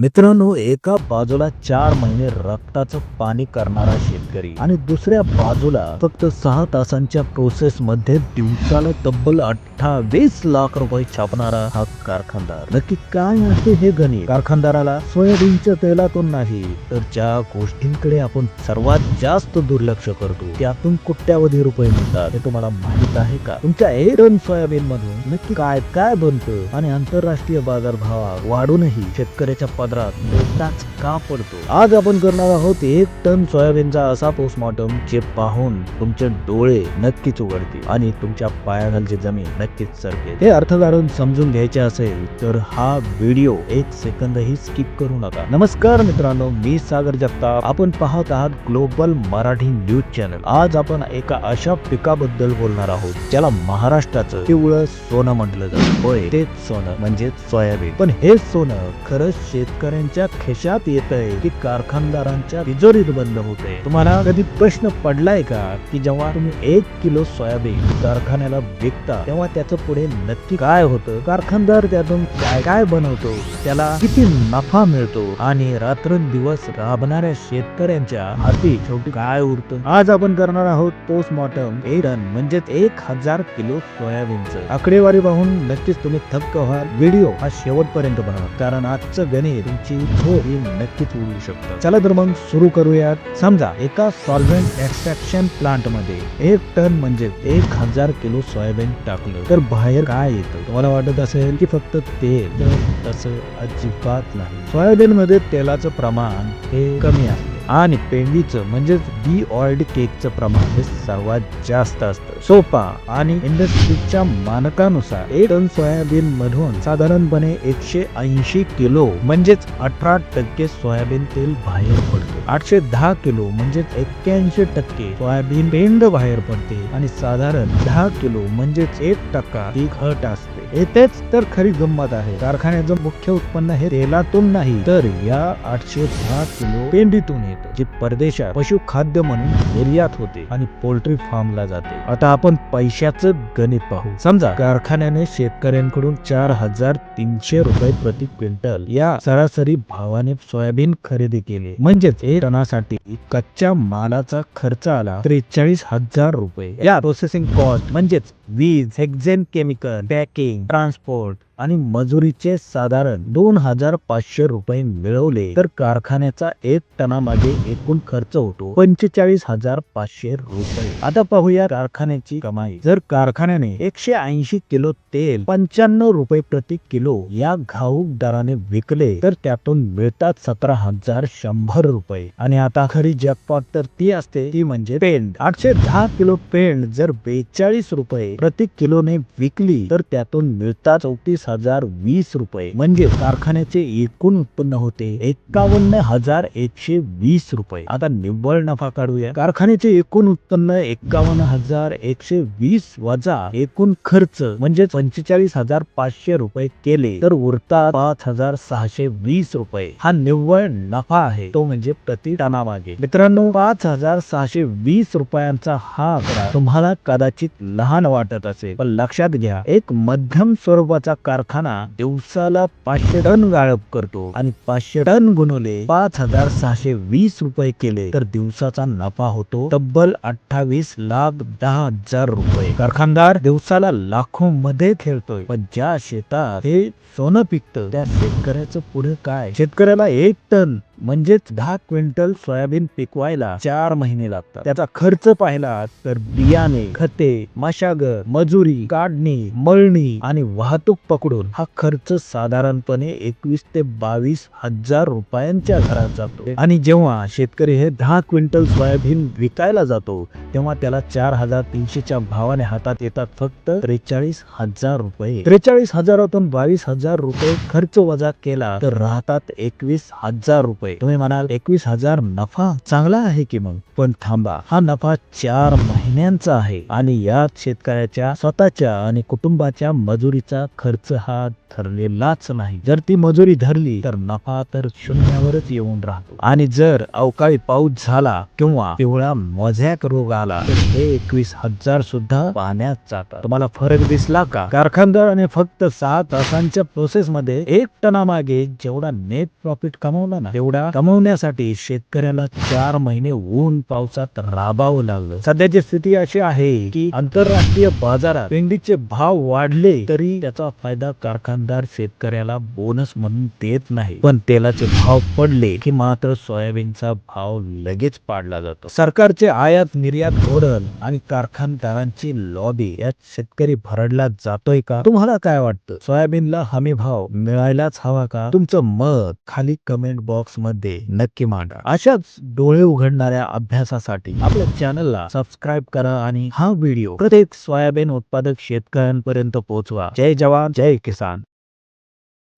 मित्रांनो एका बाजूला चार महिने रक्ताचं पाणी करणारा शेतकरी आणि दुसऱ्या बाजूला फक्त सहा तासांच्या प्रोसेस मध्ये दिवसाला तब्बल अठ्ठावीस लाख रुपये छापणारा हा कारखानदार. नक्की काय असते हे गणित? कारखानदाराला सोयाबीनच्या तेलातून नाही तर ज्या गोष्टींकडे आपण सर्वात जास्त दुर्लक्ष करतो त्यातून कोट्यावधी रुपये मिळतात. हे तुम्हाला माहीत आहे का? तुमच्या एरन टन सोयाबीन मधून नक्की काय काय बनतं? आणि आंतरराष्ट्रीय बाजारभावात वाढूनही शेतकऱ्याच्या पदरात तोटाच का पडतो? आज आपण करणार आहोत एक टन सोयाबीनचा असा पोस्टमॉर्टम जे पाहून तुमचे डोळे नक्कीच उघडतील आणि तुमच्या पायाखालची जमीन नक्कीच सरकेल. हे अर्थकारण समजून घ्यायचे असेल तर हा व्हिडिओ एक सेकंदही स्किप करू नका. नमस्कार मित्रांनो मी सागर जगताप. आपण पाहत आहात ग्लोबल मराठी न्यूज चॅनल. आज आपण एका अशा पिकाबद्दल बोलणार आहोत ज्याला महाराष्ट्राचं पिवळं सोनं म्हटलं जातं. होय तेच सोनं म्हणजे सोयाबीन. पण हे सोनं खरंच शेत शेतकऱ्यांच्या खिशात येत आहे की कारखानदारांच्या तिजोरीत बंद होते तुम्हाला कधी प्रश्न पडलाय का की जेव्हा तुम्ही एक किलो सोयाबीन कारखान्याला विकता तेव्हा त्याचं पुढे नक्की काय होतं? कारखानदार त्यातून काय काय बनवतो? त्याला किती नफा मिळतो? आणि रात्रंदिवस राबणाऱ्या शेतकऱ्यांच्या हाती शेवटी काय उरतं? आज आपण करणार आहोत पोस्टमॉर्टम एक टन म्हणजेच एक हजार किलो सोयाबीनचं. आकडेवारी पाहून नक्कीच तुम्ही थक्क व्हाल. व्हिडिओ हा शेवटपर्यंत पहा. कारण आजचं गणित तुमची हो ही नक्कीच उडू शकतं. चला तर मग सुरू करूयात. समजा एका सॉल्व्हेंट एक्स्ट्रॅक्शन प्लांटमध्ये एक टन म्हणजे एक हजार किलो सोयाबीन टाकलं. तर बाहेर काय येतं? तुम्हाला वाटत असेल की फक्त तेल? तर तसं अजिबात नाही. सोयाबीन मध्ये तेलाचं प्रमाण हे कमी आहे. आणि पेंडीचं म्हणजेच डी ऑइल्ड केकचं प्रमाण हे सर्वात जास्त असतं. सोपा आणि इंडस्ट्रीच्या मानकानुसार एक टन सोयाबीन मधून साधारणपणे एकशे ऐंशी किलो म्हणजेच अठरा टक्के सोयाबीन तेल बाहेर पडतो. आठशे दहा किलो म्हणजेच एक्क्याऐंशी टक्के सोयाबीन पेंड बाहेर पडते आणि साधारण दहा किलो म्हणजेच एक टक्का ही घट असते. येतेच तर खरी गंमत आहे. कारखान्याचं मुख्य उत्पन्न हे तेलातून नाही तर या आठशे दहा किलो पेंडीतून येतं जे परदेशात पशुखाद्य म्हणून निर्यात होते आणि पोल्ट्री फार्मला जाते. आता आपण पैशाचं गणित पाहू. समजा कारखान्याने शेतकऱ्यांकडून चार हजार तीनशे रुपये प्रति क्विंटल या सरासरी भावाने सोयाबीन खरेदी केली. म्हणजेच टनासाठी कच्च्या मालाचा खर्च आला. त्रेचाळीस हजार रुपये. या प्रोसेसिंग कॉस्ट म्हणजेच वीज हेक्झेन केमिकल पॅकिंग ट्रान्सपोर्ट आणि मजुरीचे साधारण दोन हजार पाचशे रुपये मिळवले तर कारखान्याचा एक टनामागे एकूण खर्च होतो पंचेचाळीस हजार पाचशे रुपये. आता पाहूया कारखान्याची कमाई. जर कारखान्याने एकशे ऐंशी किलो तेल पंच्याण्णव रुपये प्रति किलो या घाऊक दराने विकले तर त्यातून मिळतात सतरा हजार शंभर रुपये. आणि आता खरी जगपॉट तर ती असते ती म्हणजे पेंड आठशे दहा किलो पेंड जर बेचाळीस रुपये प्रति किलोने विकली तर त्यातून मिळतात चौतीस हजार वीस रुपये. म्हणजे कारखान्याचे एकूण उत्पन्न होते एकावन्न हजार एकशे वीस रुपये. आता निव्वळ नफा काढूया. कारखान्याचे एकूण उत्पन्न एकावन्न हजार एकशे वीस वजा एकूण खर्च म्हणजे पंचेचाळीस हजार पाचशे रुपये केले तर उरतात पाच हजार सहाशे वीस रुपये. हा निव्वळ नफा आहे. तो म्हणजे प्रति टनामागे. मित्रांनो पाच हजार सहाशे वीस रुपयांचा हा आकडा तुम्हाला कदाचित लहान वाटतो. असेल पण लक्षात घ्या एक मध्यम स्वरूपाचा कारखाना दिवसाला पाचशे टन गाळप करतो आणि पाचशे टन गुणवले पाच हजार सहाशे वीस रुपये केले तर दिवसाचा नफा होतो तब्बल अठ्ठावीस लाख दहा हजार रुपये. कारखानदार दिवसाला लाखो मध्ये खेळतोय पण ज्या शेतात हे सोनं पिकतं त्या शेतकऱ्याचं पुढे काय? शेतकऱ्याला एक टन म्हणजेच दहा क्विंटल सोयाबीन पिकवायला चार महिने लागतात. त्याचा खर्च पाहिला तर बियाणे खते मशागत मजुरी काढणी मळणी आणि वाहतूक पकडून हा खर्च साधारणपणे एकवीस ते बावीस हजार रुपयांच्या घरात जातो. आणि जेव्हा शेतकरी हे दहा क्विंटल सोयाबीन विकायला जातो तेव्हा त्याला चार हजार तीनशेच्या भावाने हातात येतात फक्त त्रेचाळीस हजार रुपये. त्रेचाळीस हजारातून बावीस हजार रुपये खर्च वजा केला तर राहतात एकवीस हजार रुपये. रुपये तुम्ही म्हणाल एकवीस हजार नफा चांगला आहे की मग? पण थांबा हा नफा चार महिन्यांचा आहे आणि यात शेतकऱ्याच्या स्वतःच्या आणि कुटुंबाच्या मजुरीचा खर्च हा ठरलेलाच नाही. जर ती मजुरी धरली तर नफा तर शून्यावरच येऊन राहतो. आणि जर अवकाळी पाऊस झाला किंवा पिवळा मझ्याक रोग आला तर हे एकवीस हजार सुद्धा पाण्यात जातात. तुम्हाला फरक दिसला का? कारखानदाराने फक्त सहा तासांच्या प्रोसेस मध्ये एक टनामागे जेवढा नेट प्रॉफिट कमवला ना तेवढा कमवण्यासाठी शेतकऱ्याला चार महिने ऊन पावसात राबावं लागलं. सध्याची स्थिती अशी आहे की आंतरराष्ट्रीय बाजारात भेंडीचे भाव वाढले तरी त्याचा फायदा कारखानदार शेतकऱ्याला बोनस म्हणून देत नाही. पण तेलाचे भाव पडले की मात्र सोयाबीनचा भाव लगेच पाडला जातो. सरकारचे आयात निर्यात धोरण आणि कारखानदारांची लॉबी यात शेतकरी भरडला जातोय का? तुम्हाला काय वाटतं? सोयाबीनला हमी भाव मिळायलाच हवा का? तुमचं मत खाली कमेंट बॉक्समध्ये मध्ये नक्की मांडा. अशाच डोळे उघडणाऱ्या अभ्यासासाठी आपल्या चॅनलला सबस्क्राईब करा आणि हा व्हिडिओ प्रत्येक सोयाबीन उत्पादक शेतकऱ्यांपर्यंत पोहोचवा. जय जवान जय किसान.